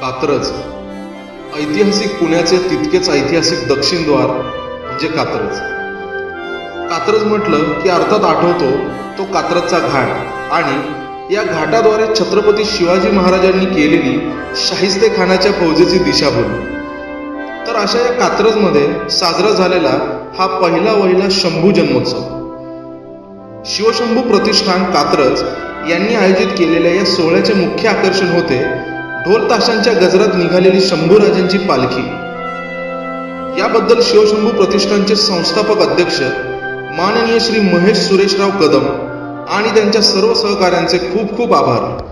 कात्रज. ऐतिहासिक पुण्याचे तितकेच ऐतिहासिक दक्षिण द्वार म्हणजे कात्रज. कात्रज म्हटलं की अर्थात आठवतो तो कात्रजचा घाट. आणि या घाटाद्वारे छत्रपती शिवाजी महाराजांनी केलेली शाहिस्ते खानाच्या फौजेची दिशाभूल. तर अशा या कात्रजमध्ये साजरा झालेला हा पहिला वहिला शंभू जन्मोत्सव. शिवशंभू प्रतिष्ठान कात्रज यांनी आयोजित केलेल्या या सोहळ्याचे मुख्य आकर्षण होते ढोल ताशांच्या गजरात निघालेली शंभूराजांची पालखी. याबद्दल शिवशंभू प्रतिष्ठानचे संस्थापक अध्यक्ष माननीय श्री महेश सुरेशराव कदम आणि त्यांच्या सर्व सहकाऱ्यांचे खूप खूप आभार.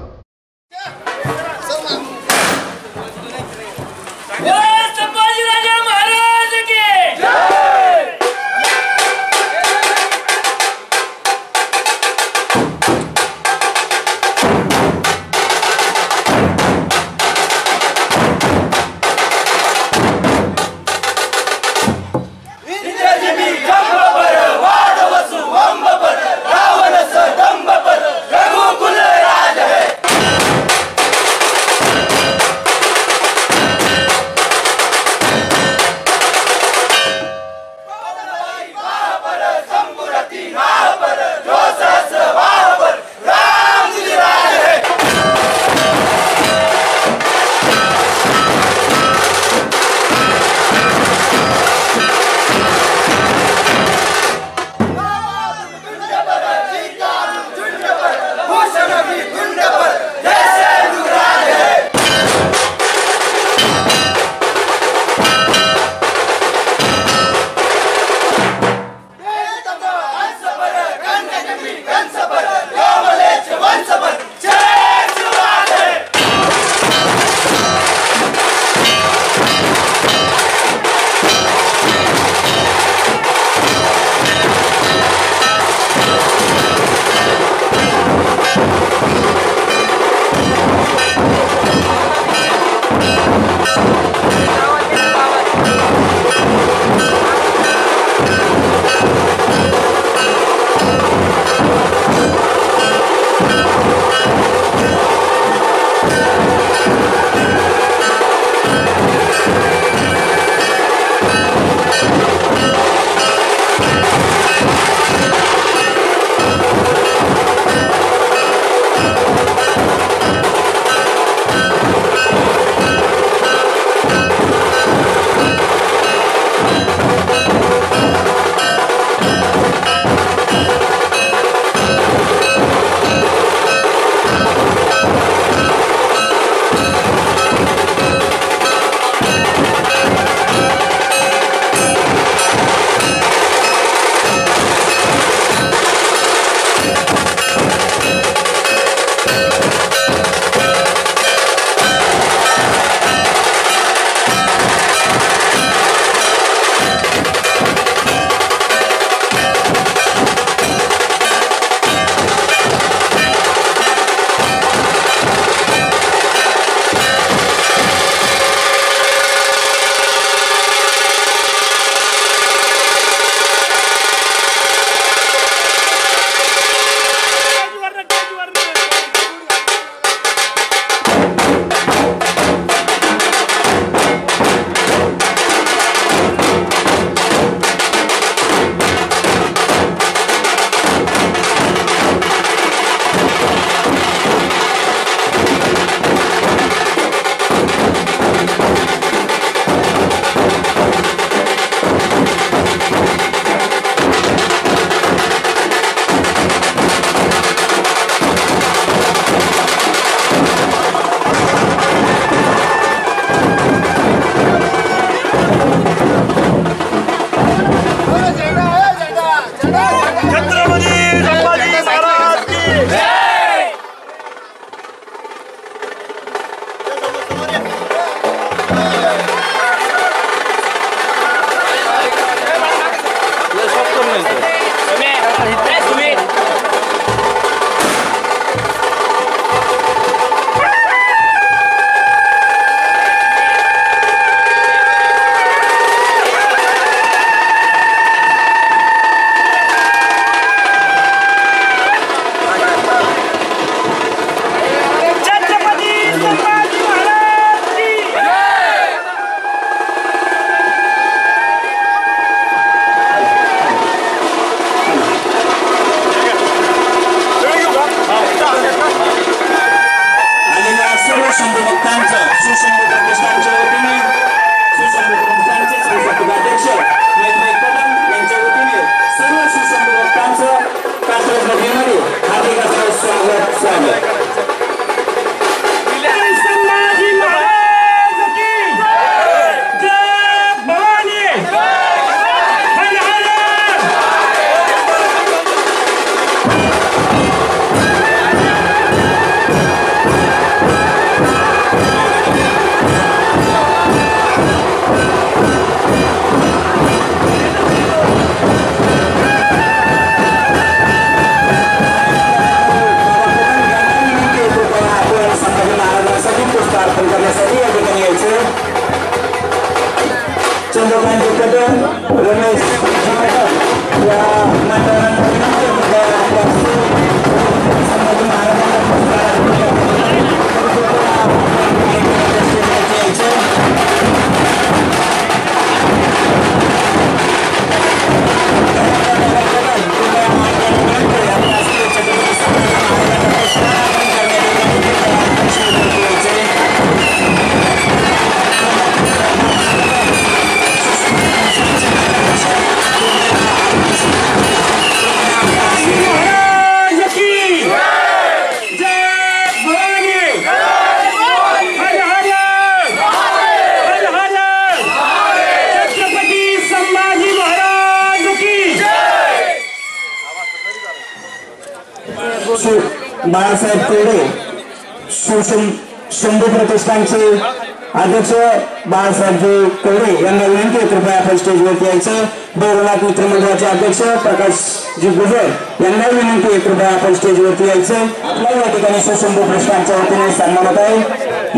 बाळासाहेबजी कोरे यांना विनंती आहे कृपया आपण स्टेजवरती यायचं. भैरवनाथ मित्रमंडळाचे अध्यक्ष प्रकाशजी गुजर यांना विनंती आहे कृपया आपण स्टेजवरती यायचं. आपल्याला या ठिकाणी सुशंभू प्रश्नांच्या वतीने सन्मान आहे.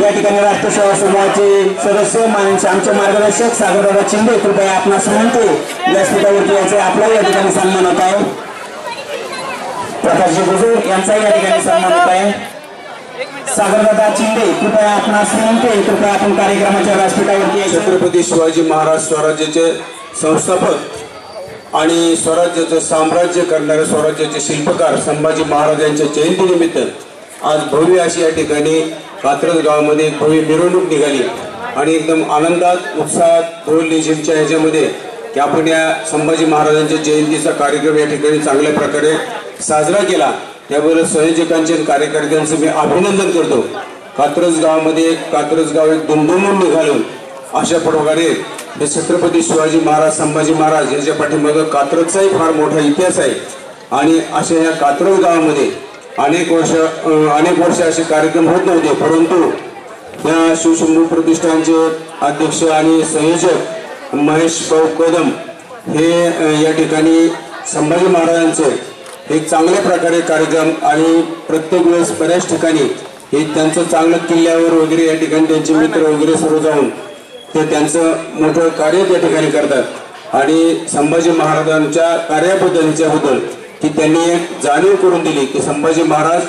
या ठिकाणी राष्ट्रसेवा समूहाचे सदस्य माननीय आमचे मार्गदर्शक सागरदादा चिंदे कृपया आपणास विनंती व्यासपीठावरती यायचं आपल्याला या ठिकाणी सन्मान होत आहे. प्रकाशजी गुजर यांचाही या ठिकाणी सन्मान होत आहे. सागरदादा चिंदे कृपया आपणास विनंती कृपया आपण कार्यक्रमाच्या व्यासपीठावरती. छत्रपती शिवाजी महाराज स्वराज्याचे संस्थापक आणि स्वराज्याचं साम्राज्य करणारे स्वराज्याचे शिल्पकार संभाजी महाराज यांच्या जयंतीनिमित्त आज भव्य अशी या ठिकाणी कात्रज गावामध्ये एक भव्य मिरवणूक निघाली. आणि एकदम आनंदात उत्साहात ढोल ह्याच्यामध्ये की आपण या संभाजी महाराजांच्या जयंतीचा कार्यक्रम या ठिकाणी चांगल्या प्रकारे साजरा केला. त्याबरोबर संयोजकांचे आणि कार्यकर्त्यांचं मी अभिनंदन करतो. कात्रज गावामध्ये कात्रज गाव एक दुमदुमून निघालून अशा प्रकारे हे छत्रपती शिवाजी महाराज संभाजी महाराज यांच्या पाठीमागं कात्रजचाही फार मोठा इतिहास आहे. आणि अशा या कात्रज गावामध्ये अनेक वर्ष अनेक वर्ष असे कार्यक्रम होत नव्हते. परंतु या शिवशंभू प्रतिष्ठानचे अध्यक्ष आणि संयोजक महेश भाऊ कदम हे या ठिकाणी संभाजी महाराजांचे एक चांगल्या प्रकारे कार्यक्रम आणि प्रत्येक वेळेस बऱ्याच ठिकाणी हे त्यांचं चांगलं किल्ल्यावर वगैरे या ठिकाणी त्यांचे मित्र वगैरे सर्व जाऊन ते त्यांचं मोठं कार्य त्या ठिकाणी करतात. आणि संभाजी महाराजांच्या कार्याबद्दल की त्यांनी एक जाणीव करून दिली की संभाजी महाराज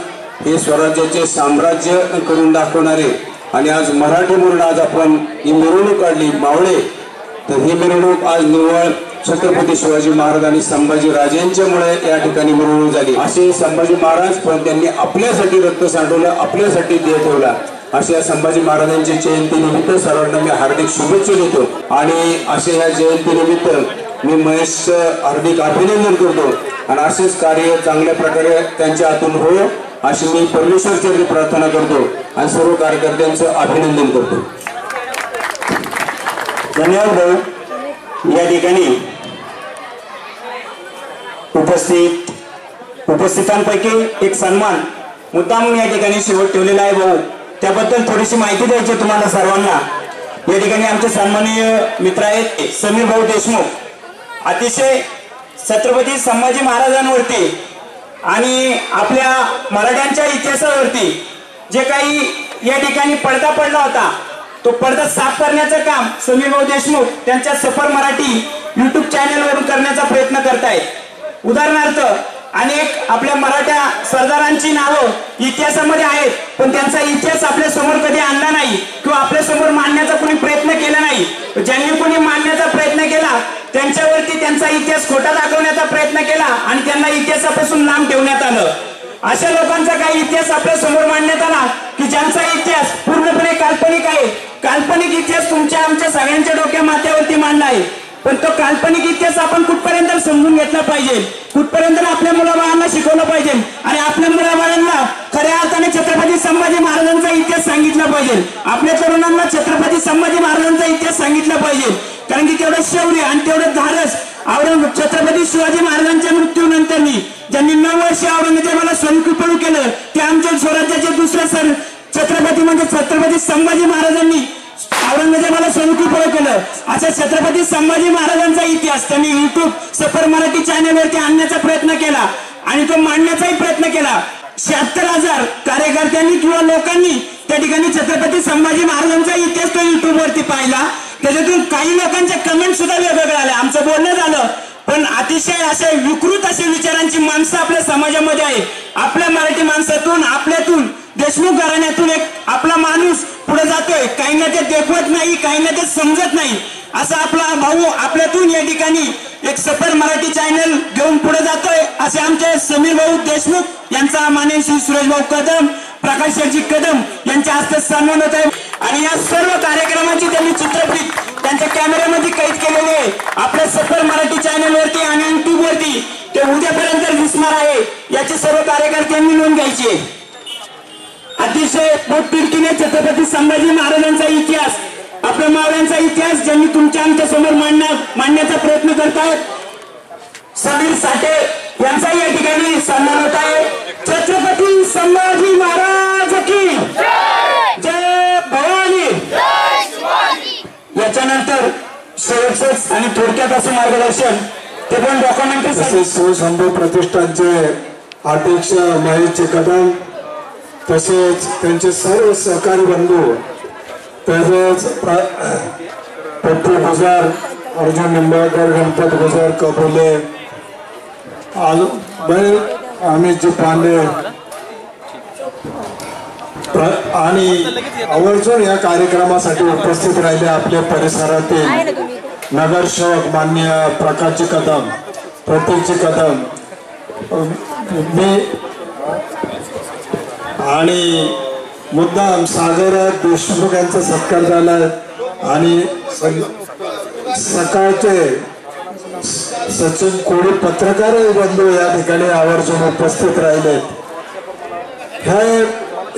हे स्वराज्याचे साम्राज्य करून दाखवणारे आणि आज मराठी म्हणून आज आपण ही मिरवणूक काढली मावळे. तर ही मिरवणूक आज निव्वळ छत्रपती शिवाजी महाराज आणि संभाजी राजेंच्यामुळे या ठिकाणी मिरवणूक झाली. असे संभाजी महाराज पण त्यांनी आपल्यासाठी रक्त सांडवलं आपल्यासाठी देह ठेवला. अशा संभाजी महाराजांच्या जयंतीनिमित्त सर्वांना मी हार्दिक शुभेच्छा देतो. आणि अशा या जयंतीनिमित्त मी महेश हार्दिक अभिनंदन करतो. आणि असेच कार्य चांगल्या प्रकारे त्यांच्या हातून हो अशी मी परमेश्वरचरणी प्रार्थना करतो. आणि सर्व कार्यकर्त्यांचं अभिनंदन करतो. धन्यवाद भाऊ या ठिकाणी उपस्थित उपस्थितांपैकी एक सन्मान मुद्दाम या ठिकाणी शेवट ठेवलेला आहे भाऊ. त्याबद्दल थोडीशी माहिती द्यायची तुम्हाला सर्वांना. या ठिकाणी आमचे सन्माननीय मित्र आहेत समीर भाऊ देशमुख. अतिशय छत्रपती संभाजी महाराजांवरती आणि आपल्या मराठ्यांच्या इतिहासावरती जे काही या ठिकाणी पडदा पडला होता तो पडदा साफ करण्याचं काम समीर भाऊ देशमुख त्यांच्या सफर मराठी युट्यूब चॅनेलवरून करण्याचा प्रयत्न करतायत. उदाहरणार्थ अनेक आपल्या मराठा सरदारांची नावं इतिहासामध्ये आहेत पण त्यांचा इतिहास आपल्यासमोर कधी आणला नाही किंवा आपल्यासमोर मांडण्याचा कोणी प्रयत्न केला नाही. ज्यांनी कोणी मांडण्याचा प्रयत्न केला त्यांच्यावरती त्यांचा इतिहास खोटा दाखवण्याचा प्रयत्न केला आणि त्यांना इतिहासापासून नाम ठेवण्यात आलं. अशा लोकांचा काही इतिहास आपल्यासमोर मांडण्यात आला की ज्यांचा इतिहास पूर्णपणे काल्पनिक आहे. काल्पनिक इतिहास तुमच्या आमच्या सगळ्यांच्या डोक्या माथ्यावरती मांडला आहे. पण तो काल्पनिक इतिहास आपण कुठपर्यंत समजून घेतला पाहिजे? कुठपर्यंत आपल्या मुलाबाळांना शिकवलं पाहिजे? आणि आपल्या मुलाबाळांना खऱ्या अर्थाने छत्रपती संभाजी महाराजांचा इतिहास सांगितला पाहिजे. आपल्या तरुणांना छत्रपती संभाजी महाराजांचा इतिहास सांगितला पाहिजे. कारण की तेवढं शौर्य आणि तेवढं धाडस औरंग छत्रपती शिवाजी महाराजांच्या मृत्यूनंतरनी ज्यांनी नऊ वर्ष औरंगजेबाला स्वयंकृपणू केलं ते आमच्या स्वराज्याचे दुसरे सर छत्रपती म्हणजे छत्रपती संभाजी महाराजांनी औरंगजेबाला स्वयंकृपण केलं. अशा छत्रपती संभाजी महाराजांचा इतिहास त्यांनी युट्यूब सफर मराठी चॅनलवरती आणण्याचा प्रयत्न केला. आणि तो मांडण्याचाही प्रयत्न केला. शहात्तर हजार कार्यकर्त्यांनी किंवा लोकांनी त्या ठिकाणी छत्रपती संभाजी महाराजांचा इतिहास तो युट्यूब वरती पाहिला. त्याच्यातून काही लोकांच्या कमेंट सुद्धा वेगवेगळ्या आल्या आमचं बोलणं झालं. पण अतिशय असे विकृत असे विचारांची माणसं आपल्या समाजामध्ये आहे. आपल्या मराठी माणसातून आपल्यातून देशमुख घराण्यातून एक आपला माणूस पुढे जातोय. काही ना ते देखवत नाही काही ना ते समजत नाही. असा आपला भाऊ आपल्यातून या ठिकाणी एक सफर मराठी चॅनल घेऊन पुढे जातोय. असे आमचे समीर भाऊ देशमुख यांचा माने श्री सुरेश भाऊ कदम प्रकाश शेठजी कदम यांच्या हस्ते सन्मान होत आहे. आणि या सर्व कार्यक्रमाची त्यांनी चित्रफित त्यांच्या कॅमेऱ्यामध्ये कैद केलेली आहे. आपल्या सफर मराठी चॅनल वरती आणि युट्यूब वरती ते उद्यापर्यंत दिसणार आहे. याची सर्व कार्यकर्त्यांनी नोंद घ्यायची आहे. अतिशय पोटतिडकीने छत्रपती संभाजी महाराजांचा इतिहास. आपल्या मावळ्यांचा इतिहास ज्यांनी तुमच्या आमच्यासमोर मांडण्या मांडण्याचा प्रयत्न करतायत. समीर साठे यांचाही या ठिकाणी सन्मान होत आहे. छत्रपती संभाजी महाराज की जय भवानी. याच्यानंतर शेवटच आणि थोडक्यात असं मार्गदर्शन ते पण डॉक्युमेंटरी तसेच शिवशंभू प्रतिष्ठानचे अध्यक्ष महेशचे कदम तसेच त्यांचे सर्व सहकारी बंधू तसेच पप्पू गुजार अर्जुन निंबाळकर गणपत गुजार कबुले आल अमितजी पांडे प्र- आणि आवर्जून या कार्यक्रमासाठी उपस्थित राहिले आपल्या परिसरातील नगरसेवक मान्य प्रकाशजी कदम प्रतीकजी कदम. मी आणि मुद्दाम सागर देशमुख यांचा सत्कार झाला आणि सकाळचे सचिन कोळी पत्रकार बंधू या ठिकाणी आवर्जून उपस्थित राहिले. हे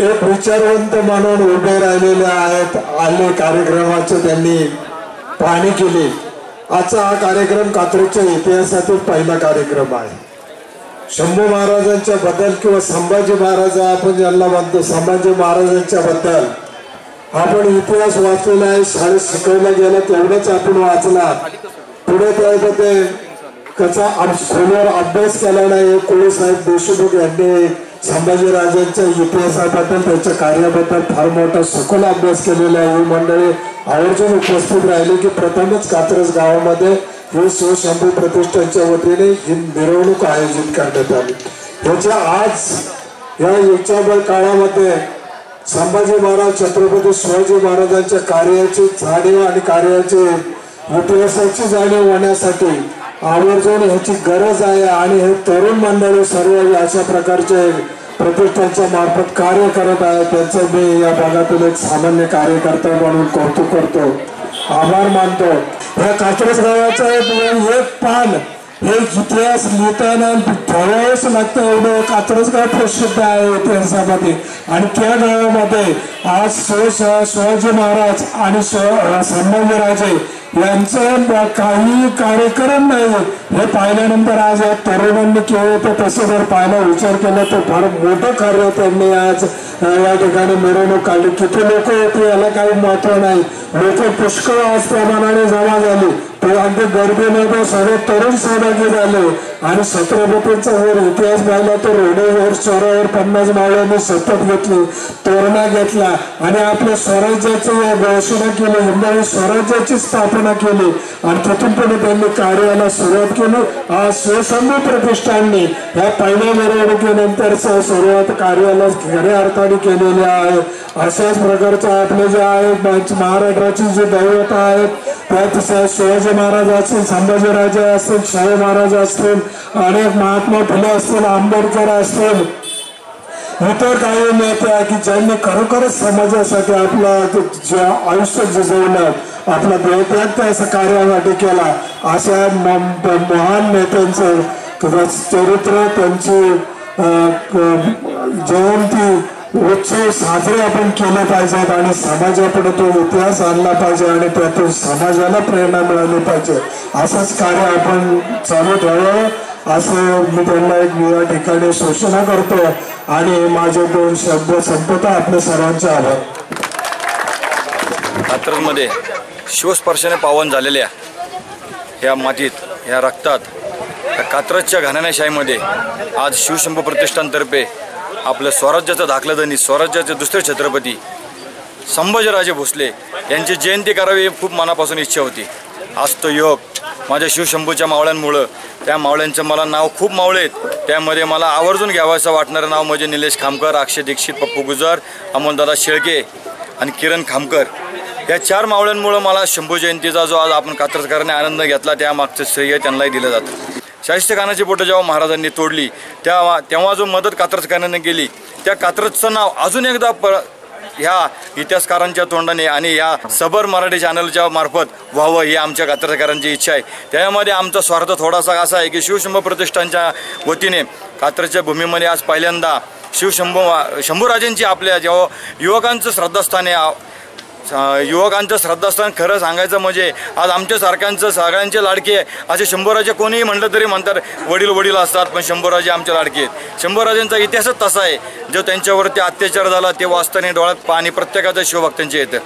एक विचारवंत म्हणून उभे राहिलेले आहेत. आले कार्यक्रमाचे त्यांनी पाहणी केली. आजचा हा कार्यक्रम कात्रीच्या इतिहासातील पहिला कार्यक्रम आहे. शंभू महाराजांच्या बद्दल किंवा संभाजी महाराज आपण ज्यांना म्हणतो संभाजी महाराजांच्या बद्दल आपण इतिहास वाचलेला आहे शाळेत शिकवला गेला तेवढंच आपण वाचला पुढे त्यामध्ये कसा खोलवर अभ्यास केला नाही कोळी साहेब देशमुख यांनी संभाजी राजांच्या इतिहासाबद्दल त्यांच्या कार्याबद्दल फार मोठा सखोल अभ्यास केलेला आहे. ही मंडळी आवर्जून उपस्थित राहिले की प्रथमच कात्रज गावामध्ये हे शिवशंभू प्रतिष्ठानच्या वतीने ही मिरवणूक आयोजित करण्यात आली. ह्याच्या आज या युचाबळ काळामध्ये संभाजी महाराज छत्रपती शिवाजी महाराजांच्या कार्याची जाणीव आणि कार्याची इतिहासाची जाणीव होण्यासाठी आवर्जून ह्याची गरज आहे आणि हे तरुण मंडळी सर्व अशा प्रकारचे प्रतिष्ठानच्या मार्फत कार्य करत आहे त्यांचं मी या भागातील एक सामान्य कार्यकर्ता म्हणून कौतुक करतो. आभार मानतो. या कात्रस गावाचं एक एक पान हे इतिहास लिहिताना ठरवावंच लागतं एवढं कात्रजगाव प्रसिद्ध आहे इतिहासामध्ये. आणि त्या गावामध्ये आज शिव शिवाजी महाराज आणि शिव संभाजीराजे यांचं काही कार्यक्रम नाही. हे पाहिल्यानंतर आज या तरुणांनी केलं तर तसं जर पाहायला विचार केला तर फार मोठं कार्य त्यांनी आज या ठिकाणी मिरवणूक काढली. किती लोक होते याला काही महत्त्व नाही. लोक पुष्कळ आज प्रमाणाने जमा झाली. ते अगदी गर्दीमध्ये सर्व तरुण सहभागी झाले. आणि छत्रपतींचा जर इतिहास पाहिला तर रोडेवर चोरावर पन्नास मावळ्यांनी शपथ घेतली तोरणा घेतला. आणि आपल्या स्वराज्याची घोषणा केली हिंदवी स्वराज्याची स्थापना केली. आणि तिथून पुढे त्यांनी कार्याला सुरुवात केली. आज शिवसंधी प्रतिष्ठानने. या पहिल्या मिरवणुकीनंतरच सुरुवात कार्याला खऱ्या अर्थाने केलेली आहे. अशाच प्रकारचं आपले जे आहे महाराष्ट्राची जे दैवत आहेत त्यात शिवाजी महाराज असतील संभाजीराजे असतील शाहू महाराज असतील अनेक महात्मा फुले असतील आंबेडकर असतील. इतर काही नेते आहे की ज्यांनी खरोखरच समाजासाठी आपलं जे आयुष्य झिजवलं आपला देहत्याग असं कार्यासाठी केला अशा महान नेत्यांचं चरित्र त्यांची अं, जयंती उत्सव साजरे आपण केले पाहिजेत आणि समाजापुढे तो इतिहास आणला पाहिजे आणि त्यातून समाजाला प्रेरणा मिळाली पाहिजे. असंच कार्य आपण चालू ठेवावं असं मी त्यांना एक या ठिकाणी सूचना करतो आणि माझे दोन शब्द संपत आपल्या सर्वांचे आभार. कात्रजमध्ये शिवस्पर्शाने पावन झालेल्या ह्या मातीत ह्या रक्तात कात्रजच्या घराण्याशाहीमध्ये आज शिवशंभ प्रतिष्ठानतर्फे आपलं स्वराज्याचं त्यांनी स्वराज्याचे दुसरे छत्रपती संभाजीराजे भोसले यांची जयंती करावी ही खूप मनापासून इच्छा होती. आज तो योग माझ्या शिवशंभूच्या मावळ्यांमुळं त्या मावळ्यांचं मला नाव खूप मावळेत त्यामध्ये मला आवर्जून घ्यावंसं वाटणारं नाव म्हणजे निलेश खामकर अक्षय दीक्षित पप्पू गुजर अमोलदादा शेळके आणि किरण खामकर. या चार मावळ्यांमुळं मला शंभू जयंतीचा जो आज आपण कात्रजकरांनी आनंद घेतला त्यामागचं श्रेय त्यांनाही दिलं जातं. शाहिस्ते खानाची बोटं जेव्हा महाराजांनी तोडली तेव्हा तेव्हा जो मदत कात्रजकरांनी केली त्या कात्रजचं नाव अजून एकदा प ह्या इतिहासकारांच्या तोंडाने आणि या सबर मराठी चॅनलच्या मार्फत व्हावं ही आमच्या कात्रजकारांची इच्छा आहे. त्यामध्ये आमचा स्वार्थ थोडासा असा आहे की शिवशंभ प्रतिष्ठानच्या वतीने कात्रजच्या भूमीमध्ये आज पहिल्यांदा शिवशंभू शंभूराजेंची आपल्या जेव्हा युवकांचं श्रद्धास्थान आहे युवकांचं श्रद्धास्थान खरं सांगायचं म्हणजे आज आमच्यासारख्यांचं सगळ्यांचे लाडके आहे असे शंभूराजे कोणीही म्हटलं तरी म्हणतात वडील वडील असतात पण शंभूराजे आमचे लाडके आहेत. शंभूराजांचा इतिहासच तसा आहे. जो त्यांच्यावरती अत्याचार झाला ते वाचताना डोळ्यात पाणी प्रत्येकाच्या शिवभक्तांचे येतं.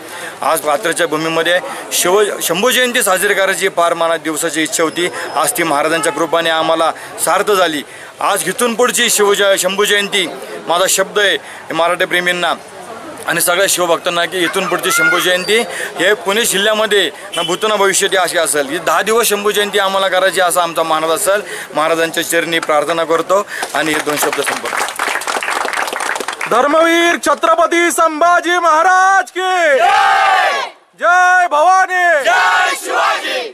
आज पात्राच्या भूमीमध्ये शिव शंभू जयंती साजरी करायची फार मला दिवसाची इच्छा होती. आज ती महाराजांच्या कृपाने आम्हाला सार्थ झाली. आज घेतून पुढची शिवजय शंभू जयंती माझा शब्द आहे मराठी प्रेमींना आणि सगळ्या शिवभक्तांना की इथून पुढची शंभू जयंती हे पुणे जिल्ह्यामध्ये भूतना भविष्य ती अशी असेल. ही दहा दिवस शंभू जयंती आम्हाला करायची असं आमचा मानत असेल. महाराजांच्या चरणी प्रार्थना करतो आणि हे दोन शब्द संपवतो. धर्मवीर छत्रपती संभाजी महाराज की जय भवानी. जय शिवाजी.